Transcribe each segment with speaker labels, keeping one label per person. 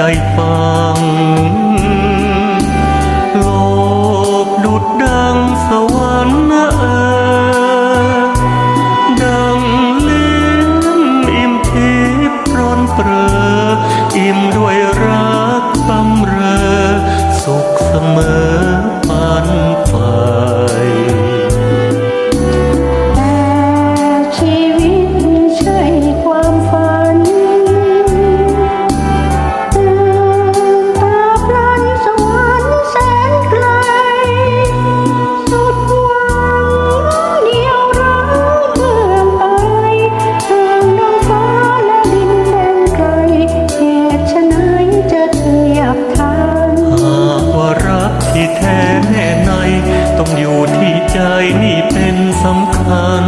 Speaker 1: trái phong
Speaker 2: แค่ไหน ต้
Speaker 1: องอยู่ที่ใจนี่เป็นสำคัญ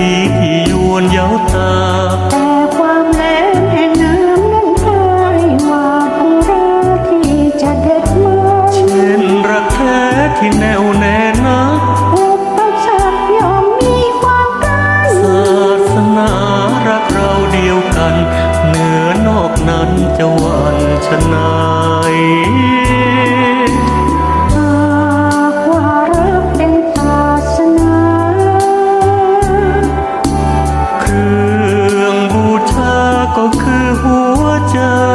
Speaker 1: ีที่ยวนเยาตา
Speaker 2: แต่ความแล้งแห่งน้ำนั้นพายว่าคงราที่จะเด็ดมา
Speaker 1: เช่นรักแท้ที่แน่วแน่ trời